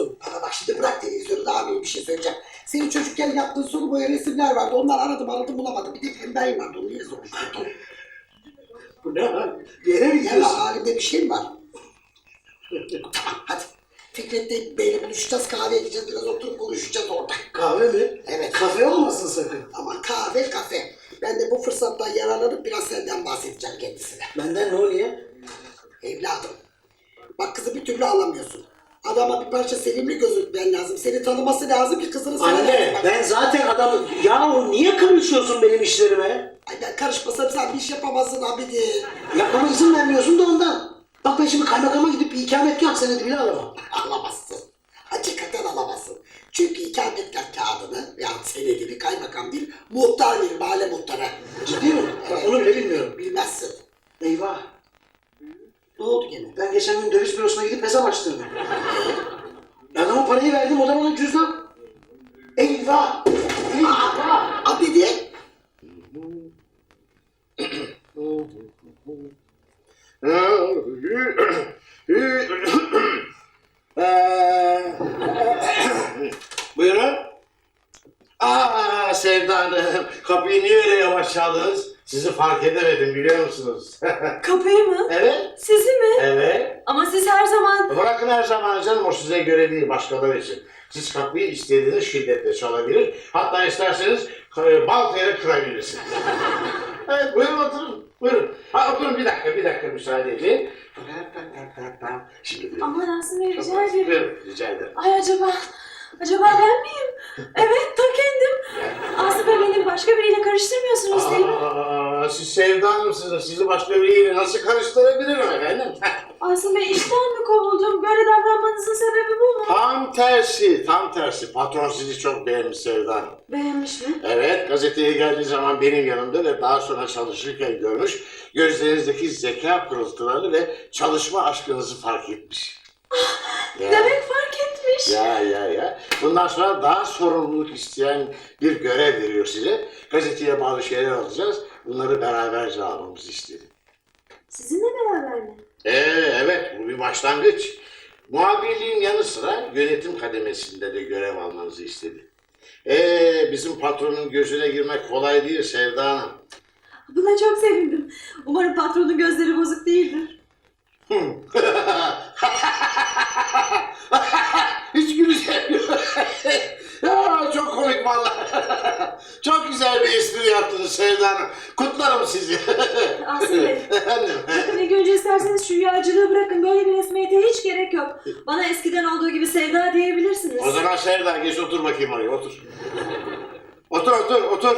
olursun. Bana bak şimdi bırak televizyonu daha bir şey söyleyeceğim. Senin çocukken yaptığın sonu boya resimler vardı. Onlar aradım aradım bulamadım. Bir de pemben vardı. Onu niye soruşturdum? Bu ne lan? Bir yere mi Ya gidiyorsun? halimde bir şey mi var? tamam hadi. Fikret Bey'le buluşacağız. Kahveye gideceğiz. Biraz oturup konuşacağız orada. Kahve mi? Evet. Kafe olmasın sakın. Ama kahve kafe. Ben de bu fırsattan yararlanıp biraz senden bahsedeceğim kendisine. Benden ne oluyor? Evladım. Bak kızı bir türlü alamıyorsun. Adama bir parça sevimli gözükmen lazım. Seni tanıması lazım ki kızını sana Anne ben zaten adamı... Yahu niye karışıyorsun benim işlerime? Ay ben karışmasam sen bir iş yapamazsın abidi. Yapmama izin vermiyorsun da ondan. Bak ben şimdi kaymakama gidip bir ikametgah senedi bile alamam. Alamazsın. Hakikaten alamazsın. Çünkü ikametgah kağıdını yani senedini kaymakam değil muhtar bir mahalle muhtarı. Ciddi mi? Bak onu bile bilmiyorum. Bilmezsin. Eyvah. Ne oldu gene? Ben geçen gün döviz bürosuna gidip hesap açtırdım. Adama parayı verdim o da bana cüzdan. Eyvah. Eyvah. Abidi. Eee, Buyurun. Aa Sevda kapıyı niye öyle yavaş çaldınız? Sizi fark edemedim biliyor musunuz? Kapıyı mı? evet, Sizi mi? evet. Ama siz her zaman... Bırakın her zaman canım o size göre değil başkaları için. Siz kapıyı istediğiniz şiddetle çalabilir. Hatta isterseniz e, baltayla kırabilirsiniz. evet buyurun oturun. Buyurun. Ha oturun bir dakika bir dakika müsaade edin. Şimdi buyurun. Aman Asım Bey rica ederim. Buyurun, rica ederim. Ay acaba... Acaba ben miyim? Evet ta kendim. Asım Bey beni başka biriyle karıştırmıyorsunuz değil mi? Aa, siz Sevda Hanım'sınız. Sizi başka biriyle nasıl karıştırabilirim efendim? Asım Bey işten mi kovuldum? Böyle davranmanızın sebebi bu mu? tam tersi, tam tersi. Patron sizi çok beğenmiş Sevda Hanım. Beğenmiş mi? Evet, gazeteye geldiği zaman benim yanımda ve daha sonra çalışırken görmüş, gözlerinizdeki zeka pırıltıları ve çalışma aşkınızı fark etmiş. Ya. Demek fark etmiş. Ya ya ya. Bundan sonra daha sorumluluk isteyen bir görev veriyor size. Gazeteye bağlı şeyler alacağız. Bunları beraberce almamızı istedi. Sizinle beraber mi? Ee, evet bu bir başlangıç. Muhabirliğin yanı sıra yönetim kademesinde de görev almanızı istedi. Ee, bizim patronun gözüne girmek kolay değil Sevda Hanım. Buna çok sevindim. Umarım patronun gözleri bozuk değildir. Hiç güleceğim. ya, çok komik vallahi. çok güzel bir espri yaptınız Sevda Hanım. Kutlarım sizi. Bey. Efendim. Bakın ilk önce isterseniz şu yağcılığı bırakın. Böyle bir resmiyete hiç gerek yok. Bana eskiden olduğu gibi Sevda diyebilirsiniz. O zaman Sevda geç otur bakayım oraya otur. Otur otur otur.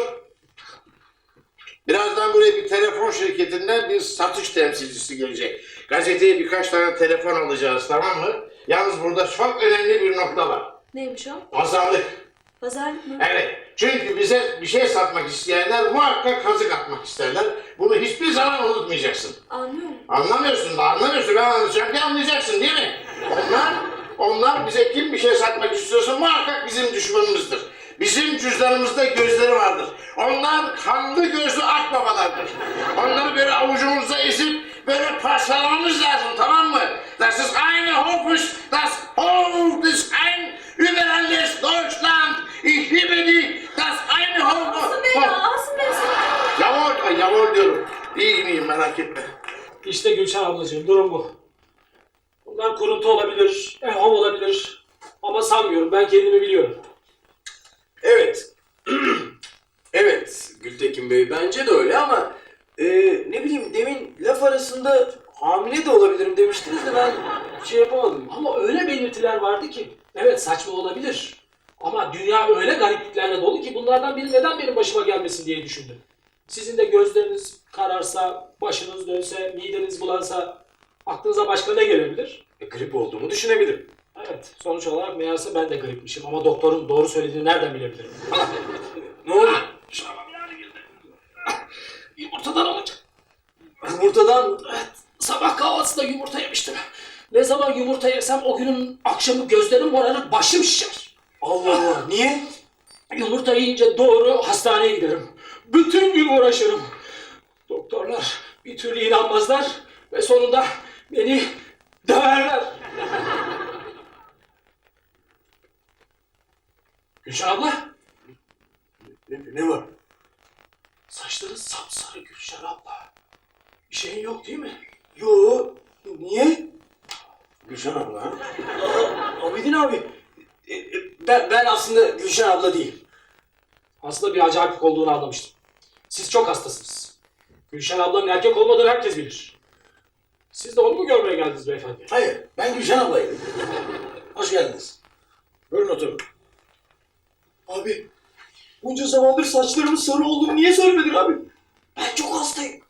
Birazdan buraya bir telefon şirketinden bir satış temsilcisi gelecek. Gazeteye birkaç tane telefon alacağız tamam mı? Yalnız burada çok önemli bir nokta var. Neymiş o? Pazarlık. Pazarlık mı? Evet. Çünkü bize bir şey satmak isteyenler muhakkak kazık atmak isterler. Bunu hiçbir zaman unutmayacaksın. Anlıyorum. Anlamıyorsun da anlamıyorsun. Ben anlatacağım ki anlayacaksın değil mi? Onlar, onlar bize kim bir şey satmak istiyorsa muhakkak bizim düşmanımızdır. Bizim cüzdanımızda gözleri vardır. Onlar kanlı gözlü akbabalardır. Onları böyle avucumuzda ezip böyle parçalamamız lazım tamam mı? Das ist eine Hopus, das Hof ist ein über alles Deutschland. Ich liebe dich, das eine Hopus. Asım Bey ya, Asım Bey. Yavol, ay yavol diyorum. İyi miyim merak etme. İşte Gülşen ablacığım durum bu. Bunlar kuruntu olabilir, evham olabilir. Ama sanmıyorum ben kendimi biliyorum. Evet. evet Gültekin Bey bence de öyle ama e, ne bileyim demin laf arasında hamile de olabilirim demiştiniz de ben şey yapamadım. Ama öyle belirtiler vardı ki. Evet saçma olabilir. Ama dünya öyle garipliklerle dolu ki bunlardan biri neden benim başıma gelmesin diye düşündüm. Sizin de gözleriniz kararsa, başınız dönse, mideniz bulansa aklınıza başka ne gelebilir? E, grip olduğumu düşünebilirim. Evet, sonuç olarak meğerse ben de gripmişim ama doktorun doğru söylediğini nereden bilebilirim? Ne oldu? Yumurtadan olacak. Yumurtadan Evet, sabah kahvaltısında yumurta yemiştim. Ne zaman yumurta yesem o günün akşamı gözlerim morarır, başım şişer. Allah Allah niye? Yumurta yiyince doğru hastaneye giderim. Bütün gün uğraşırım. Doktorlar bir türlü inanmazlar ve sonunda beni Döverler. Gülşen abla. Ne, ne var? Saçların sapsarı Gülşen abla. Bir şeyin yok değil mi? Yo, niye? Gülşen abla. ha? Abidin abi. e, e, Ben, ben aslında Gülşen abla değilim. Aslında bir acayip olduğunu anlamıştım. Siz çok hastasınız. Gülşen ablanın erkek olmadığını herkes bilir. Siz de onu mu görmeye geldiniz beyefendi? Hayır, ben Gülşen ablayım. Hoş geldiniz. Buyurun oturun. Abi, bunca zamandır saçlarımın sarı olduğunu niye söylemedin abi? Ben çok hastayım.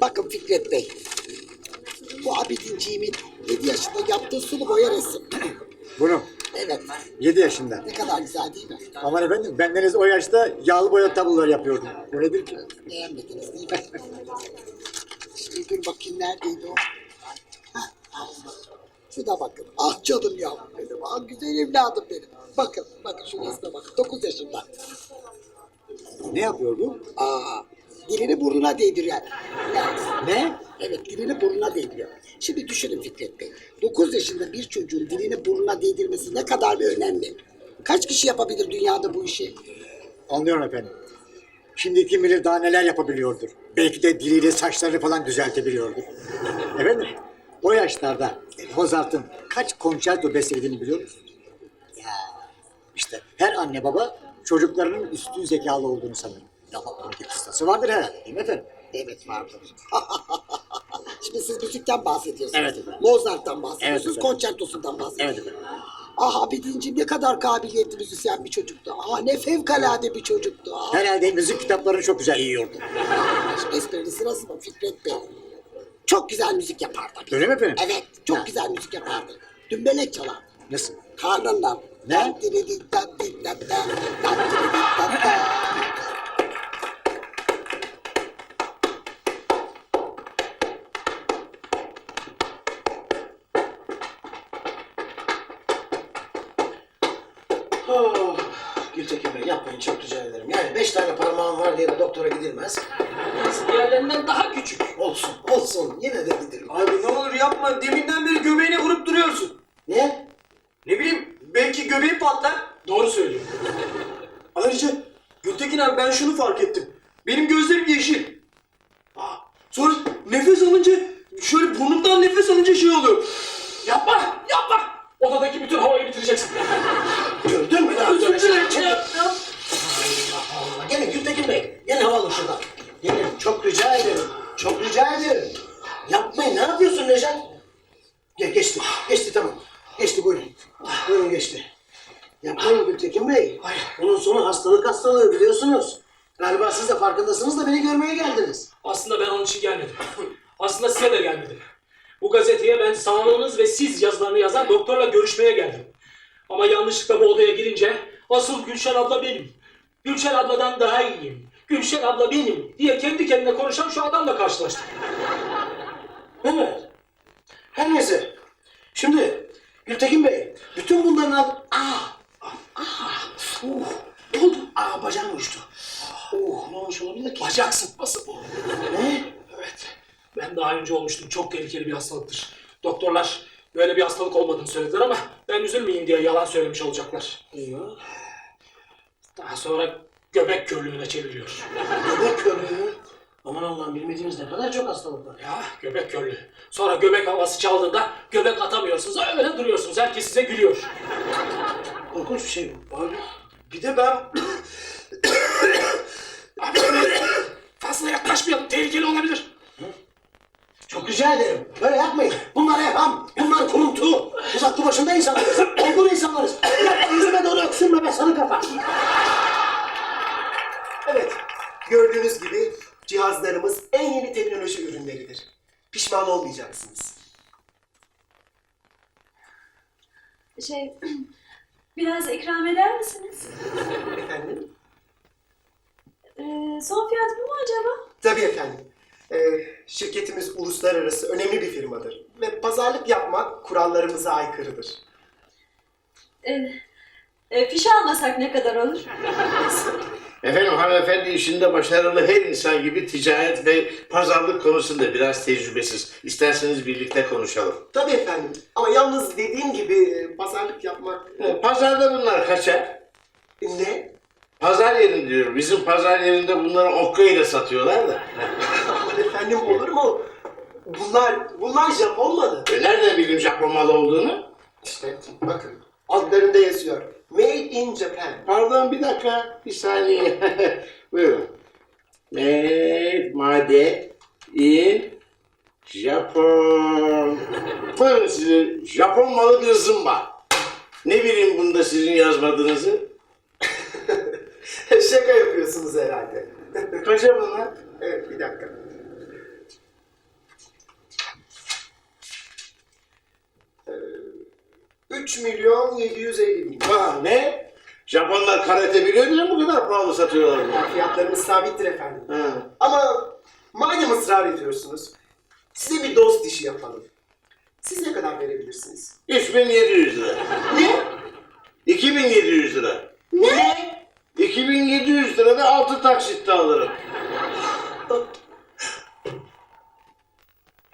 Bakın Fikret Bey. Bu Abidinciğimin 7 yaşında yaptığı sulu boya resim. Bunu evet. 7 yaşında. Ne kadar güzel değil mi? Aman efendim bendeniz o yaşta yağlı boya tablolar yapıyordum. O nedir ki? Beğenmediniz değil mi? Şimdi dur bakayım neredeydi o? Hah, aldım. Şuna bakın. Ah canım yavrum benim. Ah güzel evladım benim. Bakın, bakın şu resme bakın. 9 yaşında. Ne yapıyor bu? Aa, dilini burnuna değdiriyor. Yani, Ne? evet, dilini burnuna değdiriyor. Şimdi düşünün Fikret Bey. 9 yaşında bir çocuğun dilini burnuna değdirmesi ne kadar bir önemli. Kaç kişi yapabilir dünyada bu işi? Anlıyorum efendim. Şimdi kim bilir daha neler yapabiliyordur. Belki de diliyle saçlarını falan düzeltebiliyordur. efendim o yaşlarda Mozart'ın kaç konçerto bestelediğini biliyor musunuz? Ya işte her anne baba çocuklarının üstün zekalı olduğunu sanır. Bir kıstası vardır herhalde değil mi efendim? Evet vardır. Şimdi siz müzikten bahsediyorsunuz. Evet efendim. Mozart'tan bahsediyorsunuz, Evet konçertosundan bahsediyorsunuz. Evet efendim. Ah Abidinciğim ne kadar kabiliyetli müzisyen bir çocuktu. Ah ne fevkalade bir çocuktu. Ah. Herhalde müzik kitaplarını çok güzel yiyordu. Şimdi esprinin sırası mı Fikret Bey? Çok güzel müzik yapardı. Öyle mi efendim? Evet, çok Ha. güzel müzik yapardı. Dümbelek çalar. Nasıl? Karnından. Ne? Yapmayın çok rica ederim. Yani beş tane parmağım var diye de doktora gidilmez. Diğerlerinden daha küçük. Olsun, olsun. Yine de gidilir. Abi ne olur yapma. Deminden beri göbeğine vurup duruyorsun. Ne? Ne bileyim, belki göbeği patlar. Doğru söylüyor. Ayrıca Gültekin abi ben şunu fark ettim. Benim gözlerim yeşil. Aa, Sonra nefes alınca şöyle burnumdan nefes alınca şey oluyor. Yapma! Yapma! Odadaki bütün havayı bitireceksin. Gördün mü? Özür dilerim. Çekil. Ya, Allah. Gelin Gültekin Bey. Gelin hava alın şuradan. Gelin. Çok rica ederim. Çok rica ederim. Yapmayın. Ne yapıyorsun Necat? Gel geçti. Geçti tamam. Geçti buyurun. Buyurun geçti. Yapmayın Gültekin Bey. Bunun sonu hastalık hastalığı biliyorsunuz. Galiba siz de farkındasınız da beni görmeye geldiniz. Aslında ben onun için gelmedim. Aslında size de gelmedim. Bu gazeteye ben sağlığınız ve siz yazılarını yazan doktorla görüşmeye geldim. Ama yanlışlıkla bu odaya girince asıl Gülşen abla benim. Gülşen abladan daha iyiyim. Gülşen abla benim diye kendi kendine konuşan şu adamla karşılaştım. Evet. Her neyse. Şimdi Gültekin Bey, bütün bunların al... Ah! Ah! Uh! Ne oldu? Aa bacağım uçtu. Oh, ne olmuş olabilir ki? Bacak sıkması bu. Ne? Evet. Ben daha önce olmuştum. Çok tehlikeli bir hastalıktır. Doktorlar böyle bir hastalık olmadığını söylediler ama ben üzülmeyeyim diye yalan söylemiş olacaklar. Eyvah. Daha sonra göbek körlüğüne çeviriyor. Göbek körlüğü. Aman Allah'ım bilmediğimiz ne kadar çok hastalık var. Ya göbek körlüğü. Sonra göbek havası çaldığında göbek atamıyorsunuz. Öyle duruyorsunuz. Herkes size gülüyor. Korkunç bir şey bu. Abi bir de ben Abi fazla yaklaşmayalım. Tehlikeli olabilir. Çok rica ederim. Böyle yapmayın. Bunlar yapam. Bunlar kuruntu. Biz aklı başında insanlarız. Olgun insanlarız. Yüzüme doğru öksürme be sarı kafa. Evet, gördüğünüz gibi cihazlarımız en yeni teknoloji ürünleridir. Pişman olmayacaksınız. Şey, biraz ikram eder misiniz? Efendim? Ee, son fiyat bu mu acaba? Tabii efendim. Ee, şirketimiz uluslararası önemli bir firmadır ve pazarlık yapmak kurallarımıza aykırıdır. Ee, E, fiş almasak ne kadar olur? Efendim hanımefendi işinde başarılı her insan gibi ticaret ve pazarlık konusunda biraz tecrübesiz. İsterseniz birlikte konuşalım. Tabii efendim. Ama yalnız dediğim gibi e, pazarlık yapmak... E, Pazarda bunlar kaçar? Ne? Pazar yeri diyorum. Bizim pazar yerinde bunları okkayla satıyorlar da. Aman efendim olur mu? Bunlar, bunlar Japon malı. E, nereden bileyim Japon malı olduğunu? İşte bakın adlarında yazıyor. Made in Japan. Pardon bir dakika, bir saniye. Buyurun. Made, made, in, Japon. Buyurun size Japon malı bir zımba. Ne bileyim bunda sizin yazmadığınızı. Şaka yapıyorsunuz herhalde. Kaça bunlar? evet bir dakika. Ee, 3 milyon 750 bin. Ha, ne? Japonlar karate biliyor diye bu kadar pahalı satıyorlar bunu. Fiyatlarımız sabittir efendim. Ha. Ama madem ısrar ediyorsunuz, size bir dost işi yapalım. Siz ne kadar verebilirsiniz? 3700 lira. Ne? 2700 lira. Ne? 2700 lira da 6 taksitte alırım.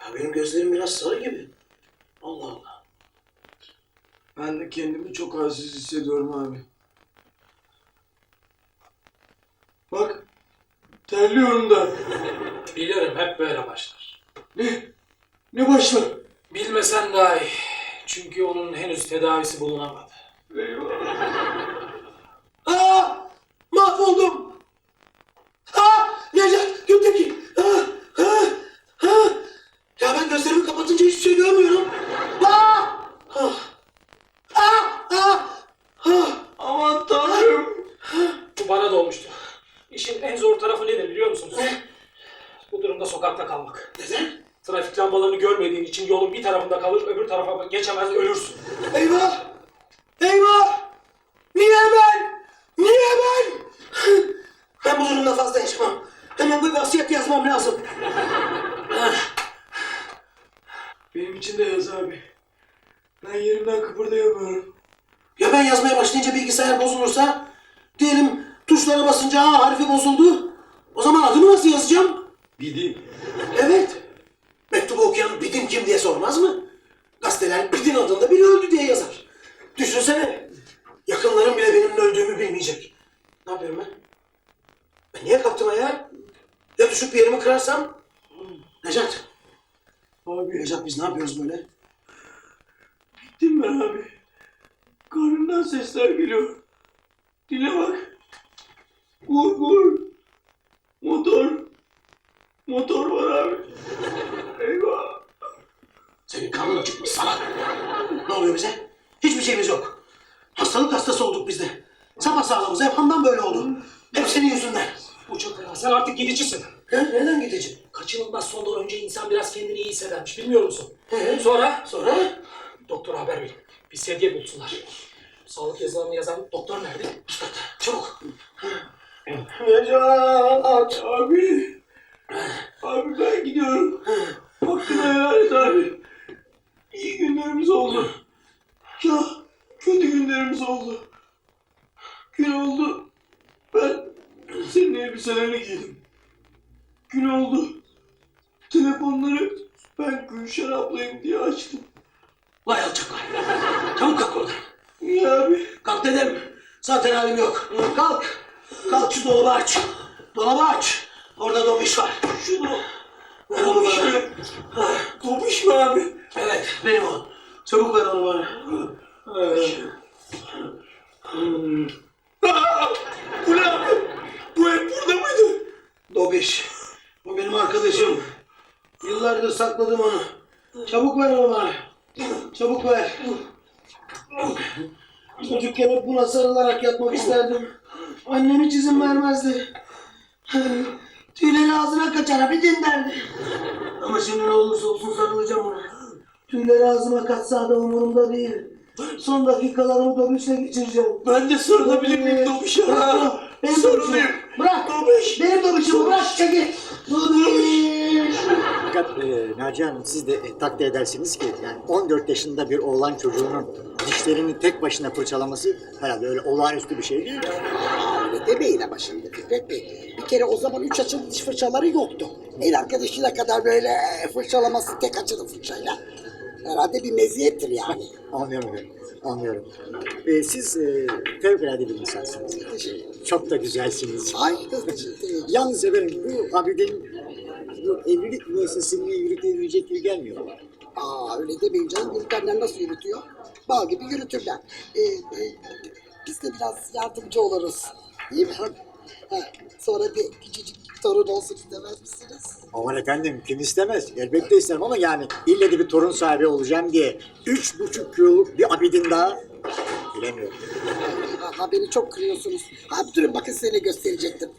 Ya benim gözlerim biraz sarı gibi. Allah Allah. Ben de kendimi çok halsiz hissediyorum abi. Bak, terliyorum da. Bilirim hep böyle başlar. Ne? Ne başlar? Bilmesen daha iyi. Çünkü onun henüz tedavisi bulunamadı. Aa! Mahvoldum! Aa! Necdet Gültekin! Aa! Ha! Ha! Ya ben gözlerimi kapatınca hiçbir şey görmüyorum. Aa! Ah! Aa! Aa! Ah! Aman tanrım. Bu bana da olmuştu. İşin en zor tarafı nedir biliyor musunuz? Bu durumda sokakta kalmak. Neden? Trafik lambalarını görmediğin için yolun bir tarafında kalır, öbür tarafa geçemez ölürsün. Eyvah! Eyvah! Niye ben? Niye ben? Ben bu durumda fazla yaşamam. Hemen bir vasiyet yazmam lazım. Benim için de yaz abi. Ben yerimden kıpırdayamıyorum. Ya ben yazmaya başlayınca bilgisayar bozulursa? Diyelim tuşlara basınca A harfi bozuldu. O zaman adımı nasıl yazacağım? Bidim. Evet. Mektubu okuyan Bidin kim diye sormaz mı? Gazeteler Bidin adında biri öldü diye yazar. Düşünsene. Yakınlarım bile benim öldüğümü bilmeyecek. Ne yapıyorum ben? Ben niye kalktım ayağa? Ya düşüp bir yerimi kırarsam? Necat. Abi Necat biz ne yapıyoruz böyle? bittim ben abi. Karnımdan sesler geliyor. Dile bak. Vur vur. Motor. Motor var abi. Eyvah. Senin karnın çıkmış salak. Ne oluyor bize? Hiçbir şeyimiz yok. Hastalık hastası olduk biz de. Sapasağlamız hep handan böyle oldu. Hep senin yüzünden. Bu çok. Sen artık gidicisin. Ha, neden gideceğim? Kaçınılmaz sondan önce insan biraz kendini iyi hissedermiş. Bilmiyor musun? Sonra Sonra? doktora haber verin. Bir sedye bulsunlar. Sağlık yazılarını yazan doktor nerede? Çabuk. Necat abi. Abi ben gidiyorum. Hakkını helal et abi. İyi günlerimiz oldu. Ya kötü günlerimiz oldu. Gün oldu. Ben senin elbiselerini giydim. Gün oldu. Telefonları ben Gülşen ablayım diye açtım. Vay alçaklar. Çabuk kalk oradan. Niye abi? Kalk dedim. Zaten halim yok. Kalk. Kalk şu dolabı aç. Dolabı aç. Orada dobiş var. Ver onu Dobiş mi? Dobiş mi abi? Evet benim o. Çabuk ver onu bana. Aa, bu ne abi? Bu hep burada mıydı? Dobiş. O benim arkadaşım. Yıllardır sakladım onu. Çabuk ver onu bana. Çabuk ver. Çocukken hep buna sarılarak yatmak isterdim. Annem hiç izin vermezdi. Tüyleri ağzına kaçar bir din derdi. Ama şimdi ne olursa olsun sarılacağım ona. Tüyleri ağzıma kaçsa da umurumda değil. Son dakikalarımı dobişle geçireceğim. Ben de sarılabilir miyim Dobiş'e? Benim dobişim. Bırak. Dobiş. Benim dobişimi bırak. Çekil. Dobiş. Fakat e, Naciye Hanım siz de e, takdir edersiniz ki yani 14 yaşında bir oğlan çocuğunun dişlerini tek başına fırçalaması herhalde öyle olağanüstü bir şey değil. Öyle demeyin ama şimdi Fikret Bey. Bir kere o zaman üç açılı diş fırçaları yoktu. El arkadaşıyla kadar böyle fırçalaması tek açılı fırçayla. Herhalde bir meziyettir yani. Anlıyorum efendim, anlıyorum. Ee, siz e, fevkalade bir insansınız. Çok da güzelsiniz. Ay, Yalnız efendim bu abidin bu evlilik müessesini yürütebilecek gibi gelmiyor bana. Aa öyle demeyin canım. Yürütenler nasıl yürütüyor? Bal gibi yürütürler. Ee, e, biz de biraz yardımcı oluruz. Değil mi? Ha, sonra bir küçücük torun olsun istemez misiniz? Aman efendim kim istemez? Elbette isterim ama yani ille de bir torun sahibi olacağım diye üç buçuk kiloluk bir abidin daha bilemiyorum. Ha, beni çok kırıyorsunuz. Ha durun bakın size ne gösterecektim.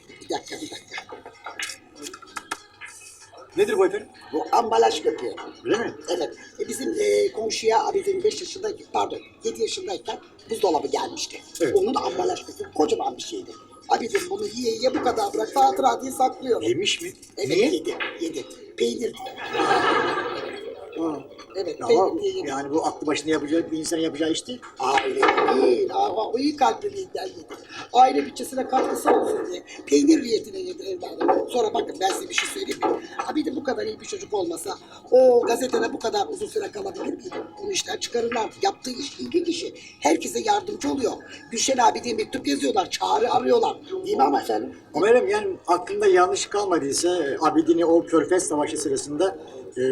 Nedir bu efendim? Bu ambalaj köpüğü. Öyle mi? Evet. E, bizim e, komşuya abidin 5 yaşındayken, pardon 7 yaşındayken buzdolabı gelmişti. Evet. Onun ambalaj köpüğü kocaman bir şeydi. Abidin bunu yiye yiye bu kadar bırak hatıra diye saklıyor. Yemiş mi? Evet Niye? yedi. Yedi. Peynir. Ha. Evet Ama yedi. yani bu aklı başında yapacak bir insan yapacağı iş değil. Aa öyle değil. O iyi kalpliliğinden yedi. Aile bütçesine katkısı olsun diye. Peynir niyetine yedi evladım. Sonra bakın ben size bir şey söyleyeyim mi? Abidin bu kadar iyi bir çocuk olmasa o gazetede bu kadar uzun süre kalabilir miydi? Onu işten çıkarırlar. Yaptığı iş ilginç işi. Herkese yardımcı oluyor. Gülşen abi diye mektup yazıyorlar. Çağrı arıyorlar. Değil mi ama efendim? Ama efendim yani aklında yanlış kalmadıysa Abidin'i o Körfez Savaşı sırasında e,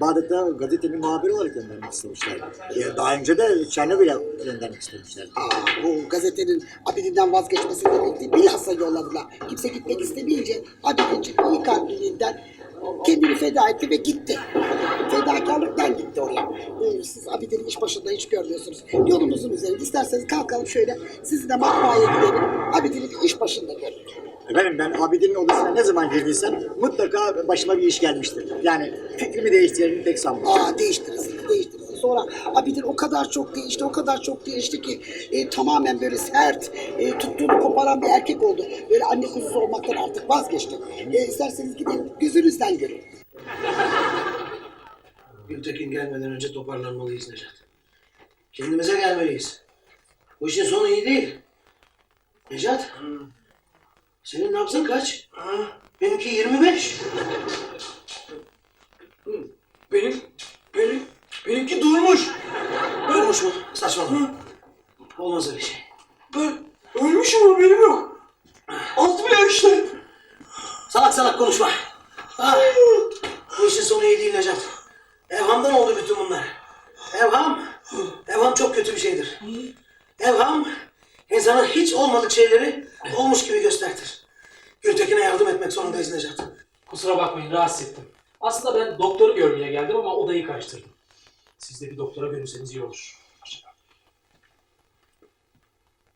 Bağdat'ta gazetenin muhabiri olarak göndermek istemişler. E, daha önce de Çernobil'e göndermek istemişler. Aa, bu gazetenin Abidin'den vazgeçmesini bekli bilhassa yolladılar. Kimse gitmek istemeyince Abidin'cik iyi kalpliliğinden kendini feda etti ve gitti. Fedakarlıktan gitti oraya. Ee, siz Abidin'i iş başında hiç görmüyorsunuz. Yolumuzun üzerinde isterseniz kalkalım şöyle sizinle matbaaya gidelim. Abidin'i iş başında görün. Efendim ben Abidin'in odasına ne zaman girdiysem mutlaka başıma bir iş gelmiştir. Yani fikrimi değiştireni pek sanmıyorum. Aa değiştirirsin, değiştirirsin. Sonra Abidin o kadar çok değişti, o kadar çok değişti ki e, tamamen böyle sert, e, tuttuğunu koparan bir erkek oldu. Böyle anne kuzusu olmaktan artık vazgeçti. E, isterseniz gidelim, gözünüzden görün. Gültekin gelmeden önce toparlanmalıyız Necat. Kendimize gelmeliyiz. Bu işin sonu iyi değil. Necat. Senin nabzın kaç? Benimki 25. Benim, benim, benimki durmuş. Durmuş mu? Saçmalama. Olmaz öyle şey. Ben ölmüşüm haberim yok. Altı bir işte. Salak salak konuşma. Ah, bu işin sonu iyi değil Necat. Evhamdan oldu bütün bunlar. Evham, evham çok kötü bir şeydir. Evham, insana hiç olmadık şeyleri olmuş gibi göstertir. Gültekin'e yardım etmek zorundayız Necat. Kusura bakmayın rahatsız ettim. Aslında ben doktoru görmeye geldim ama odayı karıştırdım. Siz de bir doktora görürseniz iyi olur. Hoşçakalın.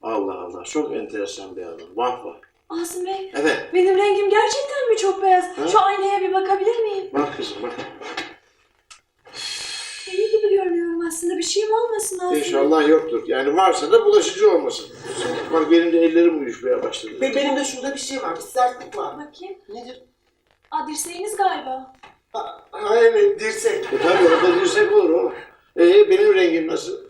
Allah Allah çok enteresan bir adam. Vah vah. Asım Bey, Evet. benim rengim gerçekten mi çok beyaz? Ha? Şu aynaya bir bakabilir miyim? Bak kızım bak. İyi gibi görünüyorum aslında. Bir şeyim olmasın Asım Bey. İnşallah yoktur. Yani varsa da bulaşıcı olmasın. Bak benim de ellerim uyuşmaya başladı. Ve benim de şurada bir şey var. Bir sertlik var. Bakayım. Nedir? Aa, dirseğiniz galiba. Ha, ha evet dirsek. E tabii orada dirsek olur oğlum. Ee benim rengim nasıl?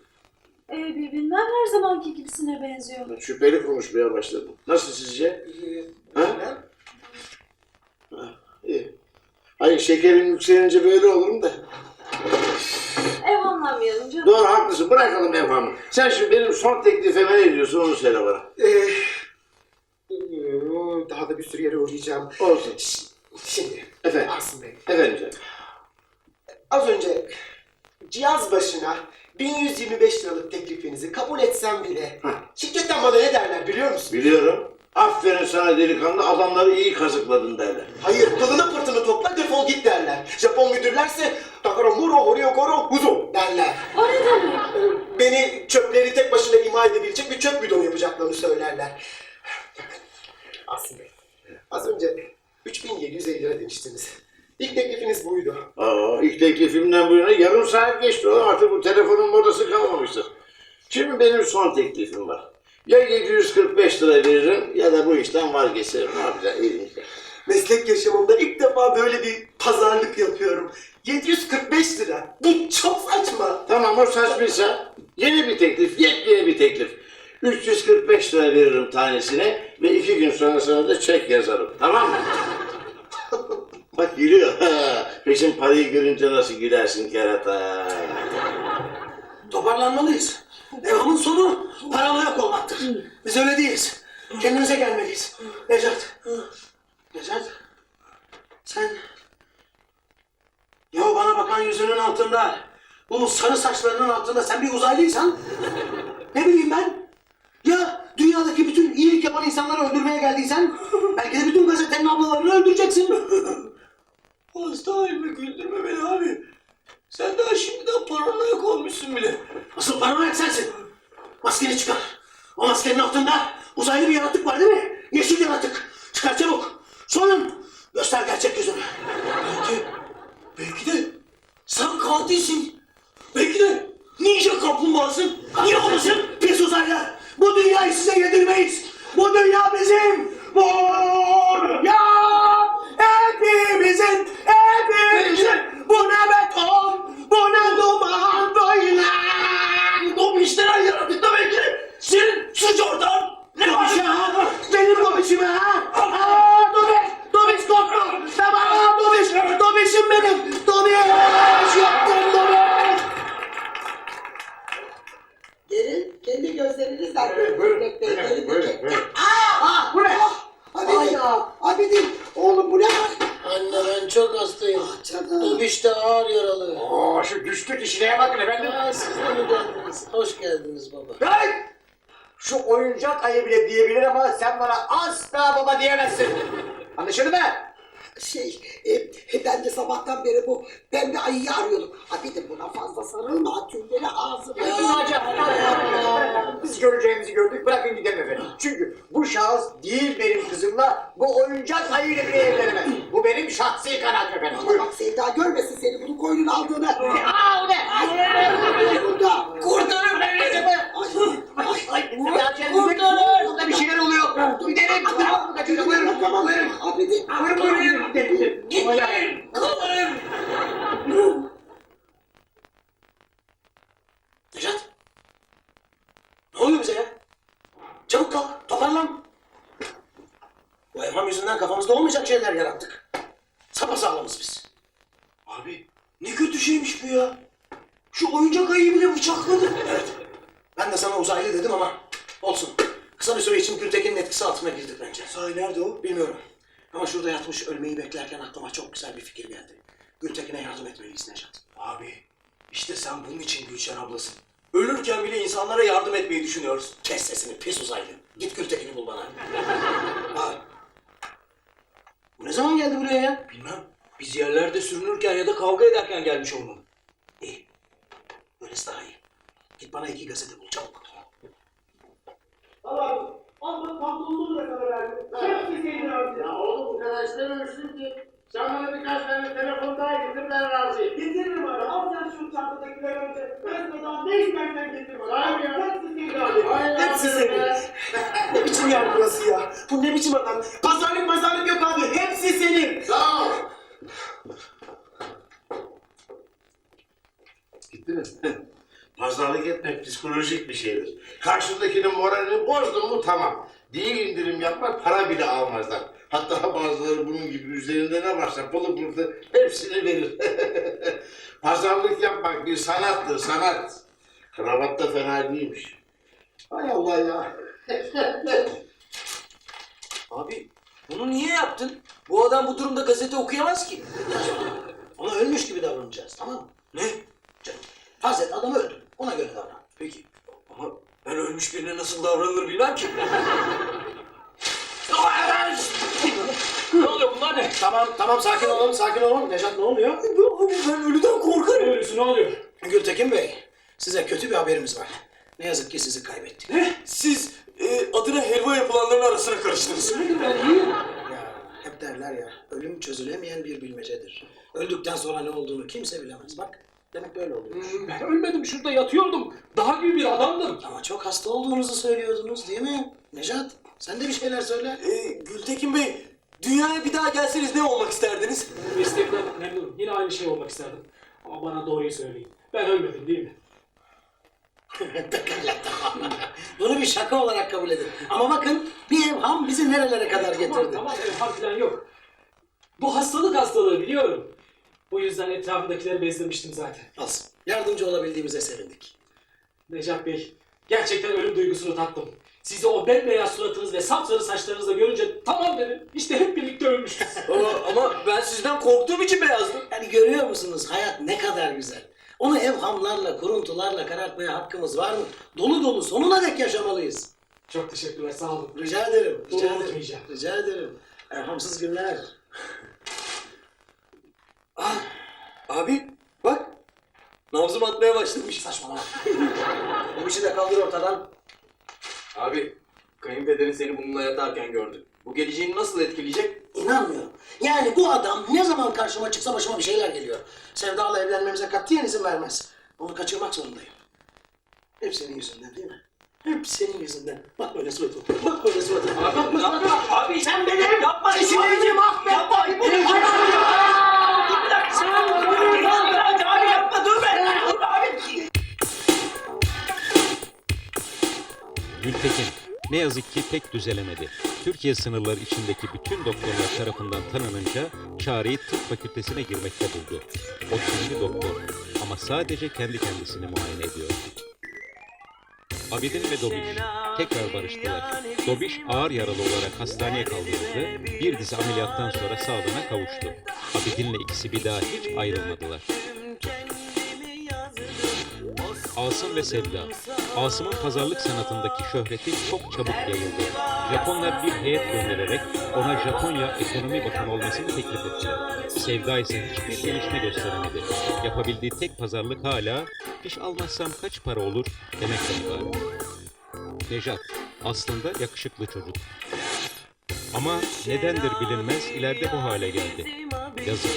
Ee, bir bilmem her zamanki gibisine benziyor. Ben şüpheli konuşmaya başladım. Nasıl sizce? Ha? Ha, iyi. Hayır şekerim yükselince böyle olurum da. Evhamlanmayalım canım. Doğru haklısın bırakalım evhamı. Sen şimdi benim son teklifime ne diyorsun onu söyle bana. Ee, daha da bir sürü yere uğrayacağım. Olsun. Ş- Şimdi Efendim. Asım Bey. Efendim canım. Az önce cihaz başına 1125 liralık teklifinizi kabul etsem bile Heh. şirketten bana ne derler biliyor musun? Biliyorum. Aferin sana delikanlı adamları iyi kazıkladın derler. Hayır, pılını pırtını topla defol git derler. Japon müdürlerse Takaro Muro Horio Koro Huzo derler. O ne demek? Beni çöpleri tek başına ima edebilecek bir çöp bidonu yapacaklarını söylerler. Bey, az önce 3750 lira demiştiniz. İlk teklifiniz buydu. Aa, ilk teklifimden bu yana yarım saat geçti. oğlum. Artık bu telefonun modası kalmamıştır. Şimdi benim son teklifim var. Ya 745 lira veririm ya da bu işten vazgeçerim. Ne yapacağız elimizde? Meslek yaşamımda ilk defa böyle bir pazarlık yapıyorum. 745 lira. Bu çok saçma. Tamam o saçmaysa yeni bir teklif, yepyeni bir teklif. 345 lira veririm tanesine ve iki gün sonrasında da çek yazarım. Tamam mı? Bak gülüyor. Peşin parayı görünce nasıl gülersin kerata. Toparlanmalıyız. Devamın sonu paranoyak olmaktır. Biz öyle değiliz. Kendimize gelmeliyiz. Necat. Necat. Sen... Ya bana bakan yüzünün altında, bu sarı saçlarının altında sen bir uzaylıysan... Ne bileyim ben? Ya dünyadaki bütün iyilik yapan insanları öldürmeye geldiysen... Belki de bütün gazetenin ablalarını öldüreceksin. Hasta halime güldürme beni abi. Sen daha şimdiden paranoyak olmuşsun bile. Asıl paranoyak sensin. Maskeni çıkar. O maskenin altında uzaylı bir yaratık var değil mi? Yeşil yaratık. Çıkar çabuk. Sorun. Göster gerçek yüzünü. Belki, belki de sen katilsin. Belki de ninja kaplumbağasın. Niye olmasın? Pis uzaylılar. Bu dünyayı size yedirmeyiz. Bu dünya bizim. Bu dünya hepimizin. Hepimizin. Bu ne beton. Bu ne duman böyle. O işler yaratık demek ki senin suç ortağın. Ne ha? Benim ha? Aa, dobiş, dobiş sen bana asla baba diyemezsin. Anlaşıldı mı? Şey, e, ben de sabahtan beri bu pembe ayıyı arıyordum. Abidin buna fazla sarılma, tüyleri ağzına. Biz göreceğimizi gördük bırakın gidelim efendim. Çünkü bu şahıs değil benim kızımla bu oyuncak ayıyla bile evlenemez. Bu benim şahsi kanaatim efendim. Ama Buyurun. bak Sevda görmesin seni bunu koynun aldığını. Aa o ne? Burada. Kurtarın beni kızımı. Ay, ay, Ay, kurtarın. Burada bir şeyler oluyor. Gidelim. Tamam, Kaçın. Buyurun. tamam. Buyurun. Abidin. Buyurun buyurun. Gidelim. Gitmeyin. Kalın. Necat. Ne oluyor bize ya? Çabuk kalk, toparlan. Bu evham yüzünden kafamızda olmayacak şeyler yarattık. Sapasağlamız biz. Abi ne kötü şeymiş bu ya. Şu oyuncak ayıyı bile bıçakladı. Evet. Ben de sana uzaylı dedim ama olsun. Kısa bir süre için Gültekin'in etkisi altına girdik bence. Sahi nerede o? Bilmiyorum. Ama şurada yatmış ölmeyi beklerken aklıma çok güzel bir fikir geldi. Gültekin'e yardım etmeliyiz Necat. Abi işte sen bunun için Gülşen ablasın. Ölürken bile insanlara yardım etmeyi düşünüyoruz. Kes sesini pis uzaylı. Git Gültekin'i bul bana. Ha. Bu ne zaman geldi buraya ya? Bilmem. Biz yerlerde sürünürken ya da kavga ederken gelmiş olmalı. İyi. Böylesi daha iyi. Git bana iki gazete bul çabuk. Ya oğlum bu kadar istememiştim ki. Sen bana birkaç tane telefon daha getir ben razıyım. Getiririm abi. Al sen şu çantadakileri önce. Resmeden ne istersen getir bana. Sahi mi ya? Hepsi senin abi. Vay Hepsi yavrum senin. be. Ne biçim yer burası ya? Bu ne biçim adam? Pazarlık mazarlık yok abi. Hepsi senin. Sağ ol. Gitti mi? Pazarlık etmek psikolojik bir şeydir. Karşındakinin moralini bozdun mu tamam. Değil indirim yapmak para bile almazlar. Hatta bazıları bunun gibi üzerinde ne varsa pılı pırtı hepsini verir. Bir sanattır sanat. Kravat da fena değilmiş. Hay Allah ya. Abi bunu niye yaptın? Bu adam bu durumda gazete okuyamaz ki. Ona ölmüş gibi davranacağız tamam mı? Ne? Canım. Farz et adam öldü. Ona göre davran. Peki ama ben ölmüş birine nasıl davranılır bilmem ki. ne oluyor bunlar ne? Tamam tamam sakin olalım sakin olalım. Necat ne oluyor? Abi ben ölüden korkarım. Öylesi ne oluyor? Gültekin Bey size kötü bir haberimiz var. Ne yazık ki sizi kaybettik. Ne? Siz e, adına helva yapılanların arasına karıştınız. Ben iyiyim. Ya hep derler ya ölüm çözülemeyen bir bilmecedir. Öldükten sonra ne olduğunu kimse bilemez. Bak demek böyle oluyor. Ben ölmedim şurada yatıyordum. Daha gibi bir adamdım. Ama çok hasta olduğunuzu söylüyordunuz değil mi? Necat sen de bir şeyler söyle. E, Gültekin Bey, dünyaya bir daha gelseniz ne olmak isterdiniz? Meslekten memnunum. Yine aynı şey olmak isterdim. Ama bana doğruyu söyleyin. Ben ölmedim değil mi? Bunu bir şaka olarak kabul edin. Ama bakın bir evham bizi nerelere kadar Tamam getirdi. tamam evham falan yok. Bu hastalık hastalığı biliyorum. Bu yüzden etrafındakileri bezdirmiştim zaten. Olsun. Yardımcı olabildiğimize sevindik. Necat Bey, gerçekten ölüm duygusunu tattım. Sizi o bembeyaz suratınız ve sapsarı saçlarınızla görünce tamam dedim. İşte hep birlikte ölmüşüz. Ama, ama ben sizden korktuğum için beyazdım. Yani görüyor musunuz hayat ne kadar güzel. Onu evhamlarla, kuruntularla karartmaya hakkımız var mı? Dolu dolu sonuna dek yaşamalıyız. Çok teşekkürler, sağ olun. Rica ederim. Bunu Rica ederim. unutmayacağım. Rica ederim. Evhamsız günler. Abi bak. Nabzım atmaya başlamış. Saçmalama. Bu işi de kaldır ortadan. Abi kayınpederin seni bununla yatarken gördü. Bu geleceğini nasıl etkileyecek? İnanmıyorum. Yani bu adam ne zaman karşıma çıksa başıma bir şeyler geliyor. Sevda'la evlenmemize katiyen izin vermez. Onu kaçırmak zorundayım. Hep senin yüzünden değil mi? Hep senin yüzünden. Bak böyle suratıma. Bak böyle suratıma. Bak böyle suratıma. Abi sen benim yapma. Mahvetme. Abi Gültekin ne yazık ki pek düzelemedi. Türkiye sınırları içindeki bütün doktorlar tarafından tanınınca çareyi tıp fakültesine girmekte buldu. O kendi doktor ama sadece kendi kendisini muayene ediyor. Abidin ve Dobiş tekrar barıştılar. Dobiş ağır yaralı olarak hastaneye kaldırıldı. Bir dizi ameliyattan sonra sağlığına kavuştu. Abidin'le ikisi bir daha hiç ayrılmadılar. Asım ve Sevda. Asım'ın pazarlık sanatındaki şöhreti çok çabuk yayıldı. Japonlar bir heyet göndererek ona Japonya ekonomi bakanı olmasını teklif ettiler. Sevda ise hiçbir gelişme gösteremedi. Yapabildiği tek pazarlık hala iş almazsam kaç para olur demekten ibaret. Nejat aslında yakışıklı çocuk. Ama nedendir bilinmez ileride bu hale geldi. Yazık.